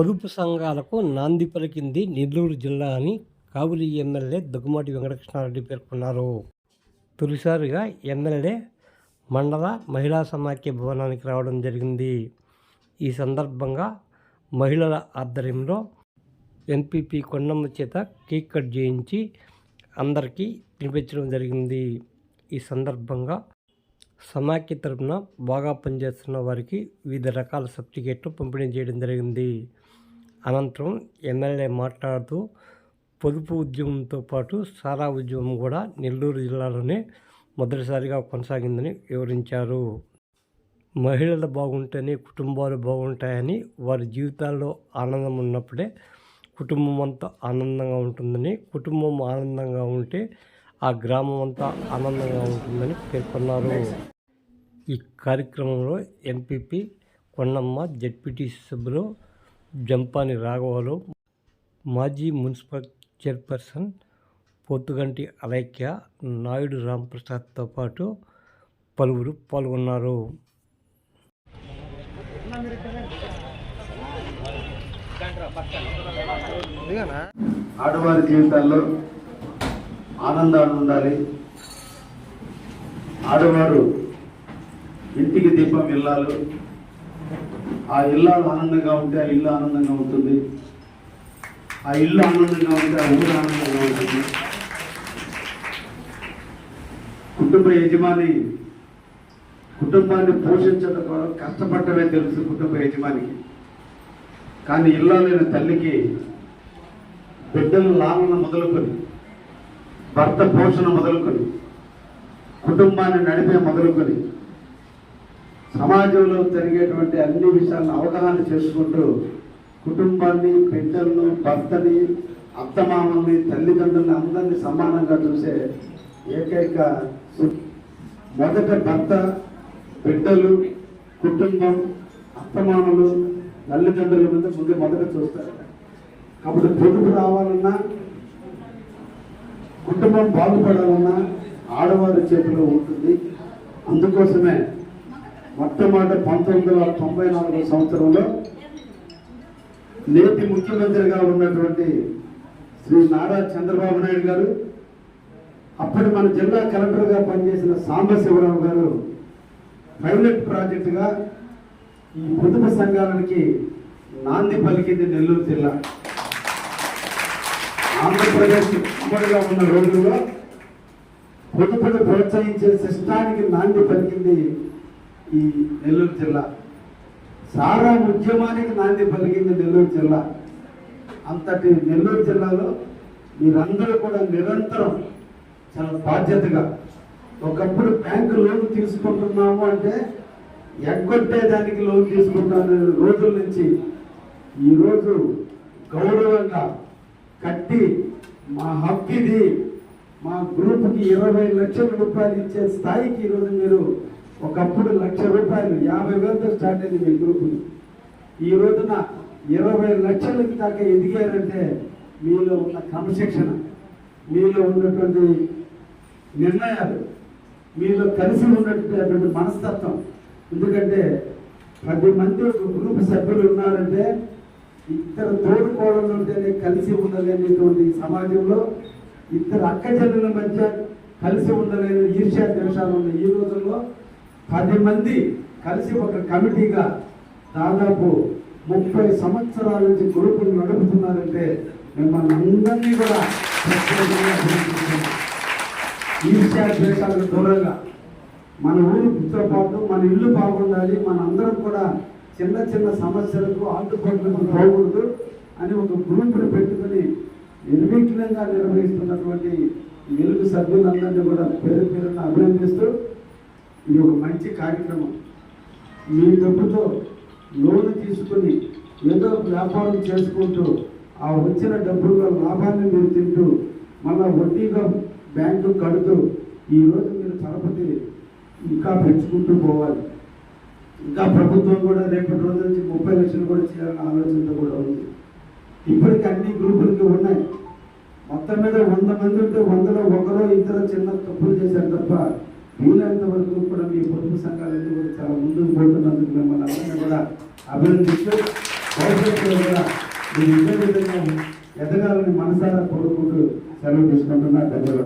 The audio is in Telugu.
పొదుపు సంఘాలకు నాంది పలికింది నెల్లూరు జిల్లా అని కావులి ఎమ్మెల్యే దగ్గుమాటి వెంకటకృష్ణారెడ్డి పేర్కొన్నారు. తొలిసారిగా ఎమ్మెల్యే మండల మహిళా సమాఖ్య భవనానికి రావడం జరిగింది. ఈ సందర్భంగా మహిళల ఆధ్వర్యంలో ఎంపీపీ కొండమ్మ చేత కేక్ కట్ చేయించి అందరికీ తినిపించడం జరిగింది. ఈ సందర్భంగా సమాఖ్య తరపున బాగా పనిచేస్తున్న వారికి వివిధ రకాల సర్టిఫికేట్లు పంపిణీ చేయడం జరిగింది. అనంతరం ఎమ్మెల్యే మాట్లాడుతూ పొదుపు ఉద్యమంతో పాటు సారా ఉద్యమం కూడా నెల్లూరు జిల్లాలోనే మొదటిసారిగా కొనసాగిందని వివరించారు. మహిళలు బాగుంటేనే కుటుంబాలు బాగుంటాయని వారి జీవితాల్లో ఆనందం ఉన్నప్పుడే కుటుంబం అంతా ఆనందంగా ఉంటుందని కుటుంబం ఆనందంగా ఉంటే ఆ గ్రామం అంతా ఆనందంగా ఉంటుందని పేర్కొన్నారు. ఈ కార్యక్రమంలో ఎంపీపీ కొండమ్మ జడ్పీటీసీ సభ్యులు జంపాని రాఘవలు మాజీ మున్సిపల్ చైర్పర్సన్ పొత్తుగంటి అలైక్య నాయుడు రాంప్రసాద్తో పాటు పలువురు పాల్గొన్నారు. ఆడవారి జీవితాల్లో ఆనందాలు ఉండాలి. ఆడవారు ఇంటికి దీపం వెళ్ళాలి ఆ ఇల్లాలు ఆనందంగా ఉంటే ఆ ఇల్లు ఆనందంగా ఉంటుంది. ఆ ఇల్లు ఆనందంగా ఉంటే ఆ ఊరు ఆనందంగా ఉంటుంది. కుటుంబ యజమాని కుటుంబాన్ని పోషించడం కొరకు కష్టపడటమే తెలుసు కుటుంబ యజమానికి. కానీ ఇల్లాలైన తల్లికి బిడ్డలు లాలన మొదలుకొని భర్త పోషణ మొదలుకొని కుటుంబాన్ని నడిపే మొదలుకొని సమాజంలో జరిగేటువంటి అన్ని విషయాలను అవగాహన చేసుకుంటూ కుటుంబాన్ని బిడ్డలను భర్తని అత్తమామల్ని తల్లిదండ్రుల్ని అందరినీ సమానంగా చూసే ఏకైక మొదట భర్త బిడ్డలు కుటుంబం అత్తమామలు తల్లిదండ్రుల మీద ముందు మొదట చూస్తారు. కాబట్టి పొదుపు రావాలన్నా కుటుంబం బాగుపడాలన్నా ఆడవారి చేతిలో ఉంటుంది. అందుకోసమే మొట్టమొదటి పంతొమ్మిది వందల తొంభై నాలుగో సంవత్సరంలో నేటి ముఖ్యమంత్రిగా ఉన్నటువంటి శ్రీ నారా చంద్రబాబు నాయుడు గారు అప్పటి మన జిల్లా కలెక్టర్గా పనిచేసిన సాంబశివరావు గారు పైలట్ ప్రాజెక్టుగా ఈ పొదుపు సంఘాలకి నాంది పలికింది నెల్లూరు జిల్లా. ఆంధ్రప్రదేశ్ ఉమ్మడిగా ఉన్న రోజుల్లో పొదుపును ప్రోత్సహించే సిస్టానికి నాంది పలికింది ఈ నెల్లూరు జిల్లా. సారా ఉద్యమానికి నాంది పలికింది నెల్లూరు జిల్లా. అంతటి నెల్లూరు జిల్లాలో మీరందరూ కూడా నిరంతరం చాలా బాధ్యతగా ఒకప్పుడు బ్యాంకు లోన్ తీసుకుంటున్నాము అంటే ఎగ్గొట్టేదానికి లోన్ తీసుకుంటాను రోజుల నుంచి ఈరోజు గౌరవంగా కట్టి మా హక్కు ఇది. మా గ్రూప్కి ఇరవై లక్షల రూపాయలు ఇచ్చే స్థాయికి ఈరోజు మీరు ఒకప్పుడు లక్ష రూపాయలు యాభై వేలతో స్టార్ట్ అయింది మీ గ్రూప్. ఈ రోజున ఇరవై లక్షలకి దాకా ఎదిగారంటే మీలో ఉన్న క్రమశిక్షణ మీలో ఉన్నటువంటి నిర్ణయాలు మీలో కలిసి ఉన్నటువంటి మనస్తత్వం. ఎందుకంటే పది మంది ఒక గ్రూప్ సభ్యులు ఉన్నారంటే ఇద్దరు తోడుకోవడం ఉంటేనే కలిసి ఉండలేనిటువంటి సమాజంలో ఇద్దరు అక్క చెల్లెల మధ్య కలిసి ఉండలేని ఈర్ష్యా ద్వేషాలు ఉన్న ఈ రోజుల్లో పది మంది కలిసి ఒక కమిటీగా దాదాపు ముప్పై సంవత్సరాల నుంచి గ్రూపులు నడుపుతున్నారంటే మిమ్మల్ని అందరినీ కూడా ప్రత్యేకంగా ఈర్ష్యా ద్వేషాలకు దూరంగా మన ఊరితో పాటు మన ఇల్లు బాగుండాలి మన అందరం కూడా చిన్న చిన్న సమస్యలకు ఆటుపోట్లకు పోకూడదు అని ఒక గ్రూపుని పెట్టుకొని నిర్విఘ్నంగా నిర్వహిస్తున్నటువంటి ఈ వెలుగు సభ్యులందరినీ కూడా పేరు పేరున అభినందిస్తూ ఇది ఒక మంచి కార్యక్రమం. మీ డబ్బుతో లోన్ తీసుకుని ఏదో వ్యాపారం చేసుకుంటూ ఆ వచ్చిన డబ్బుల్లో లాభాన్ని మీరు తింటూ మళ్ళా వడ్డీగా బ్యాంకు కడుతూ ఈరోజు మీరు తలపతి ఇంకా పెంచుకుంటూ పోవాలి. ఇంకా ప్రభుత్వం కూడా రేపటి రోజు నుంచి ముప్పై లక్షలు కూడా చేయాలన్న ఆలోచనతో కూడా ఉంది. ఇప్పటికీ అన్ని గ్రూపులకి ఉన్నాయి. మొత్తం మీద వంద మంది ఉంటే వందలో ఒకరో ఇద్దరు చిన్న తప్పులు చేశారు తప్ప వీలైనంత వరకు కూడా మీ పొదుపు సంఘాలన్నీ కూడా చాలా ముందుకు పోతున్నందుకు మిమ్మల్ని అందరినీ కూడా అభినందిస్తూ భవిష్యత్తులో కూడా మీరు ఎదగాలని మనసారా కోరుకుంటూ సెలవు తీసుకుంటున్నా. ధన్యవాదాలు.